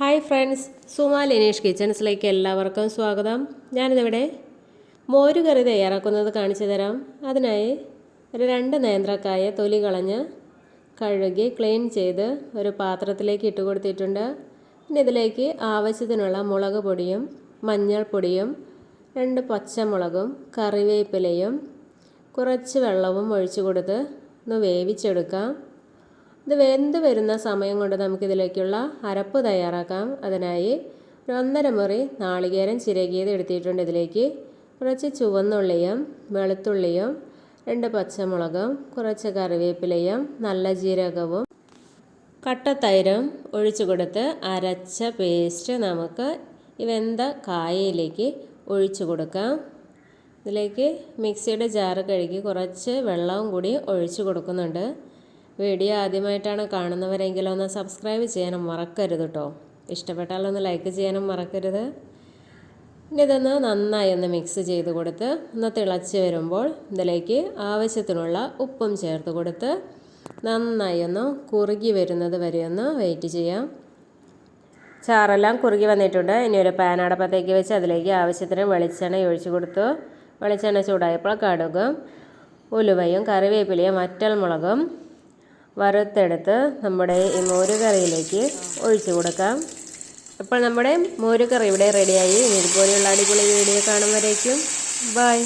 Hi friends Suma Linesh കിച്ചൺസിലേക്ക് എല്ലാവർക്കും സ്വാഗതം. ഞാനിതിവിടെ മോരുകറി തയ്യാറാക്കുന്നത് കാണിച്ചു തരാം. അതിനായി ഒരു രണ്ട് നേന്ത്രക്കായ തൊലി കളഞ്ഞ് കഴുകി ക്ലീൻ ചെയ്ത് ഒരു പാത്രത്തിലേക്ക് ഇട്ട് കൊടുത്തിട്ടുണ്ട്. പിന്നെ ഇതിലേക്ക് ആവശ്യത്തിനുള്ള മുളക് പൊടിയും മഞ്ഞൾപ്പൊടിയും രണ്ട് പച്ചമുളകും കറിവേപ്പിലയും കുറച്ച് വെള്ളവും ഒഴിച്ചു കൊടുത്ത് ഒന്ന് വേവിച്ചെടുക്കാം. ഇത് വെന്ത് വരുന്ന സമയം കൊണ്ട് നമുക്കിതിലേക്കുള്ള അരപ്പ് തയ്യാറാക്കാം. അതിനായി ഒരു ഒന്നര മുറി നാളികേരം ചിരകിയത് എടുത്തിട്ടുണ്ട് ഇതിലേക്ക്. കുറച്ച് ചുവന്നുള്ളിയും വെളുത്തുള്ളിയും രണ്ട് പച്ചമുളകും കുറച്ച് കറിവേപ്പിലയും നല്ല ജീരകവും കട്ടത്തൈരും ഒഴിച്ചു കൊടുത്ത് അരച്ച പേസ്റ്റ് നമുക്ക് ഈ വെന്ത കായയിലേക്ക് ഒഴിച്ചു കൊടുക്കാം. ഇതിലേക്ക് മിക്സിയുടെ ജാറ് കഴുകി കുറച്ച് വെള്ളവും കൂടി ഒഴിച്ചു കൊടുക്കുന്നുണ്ട്. വീഡിയോ ആദ്യമായിട്ടാണ് കാണുന്നവരെങ്കിലും ഒന്ന് സബ്സ്ക്രൈബ് ചെയ്യാനും മറക്കരുത് കേട്ടോ ഇഷ്ടപ്പെട്ടാൽ ഒന്ന് ലൈക്ക് ചെയ്യാനും മറക്കരുത്. ഇനി ഇതൊന്ന് നന്നായി ഒന്ന് മിക്സ് ചെയ്ത് കൊടുത്ത് ഒന്ന് തിളച്ച് വരുമ്പോൾ ഇതിലേക്ക് ആവശ്യത്തിനുള്ള ഉപ്പും ചേർത്ത് കൊടുത്ത് നന്നായി ഒന്ന് കുറുകി വരുന്നത് വരെ ഒന്ന് വെയിറ്റ് ചെയ്യാം. ചാറെല്ലാം കുറുകി വന്നിട്ടുണ്ട്. ഇനി ഒരു പാൻ അടപ്പത്തേക്ക് വെച്ച് അതിലേക്ക് ആവശ്യത്തിന് വെളിച്ചെണ്ണ ഒഴിച്ച് കൊടുത്തു വെളിച്ചെണ്ണ ചൂടായപ്പോൾ കടുകും ഉലുവയും കറിവേപ്പിലയും വറ്റൽമുളകും വറുത്തെടുത്ത് നമ്മുടെ ഈ മോരുകറിയിലേക്ക് ഒഴിച്ചു കൊടുക്കാം. അപ്പോൾ നമ്മുടെ മോരുകറി ഇവിടെ റെഡിയായി ഇതുപോലെയുള്ള അടിപൊളി വീഡിയോ കാണുമ്പോഴേക്കും ബൈ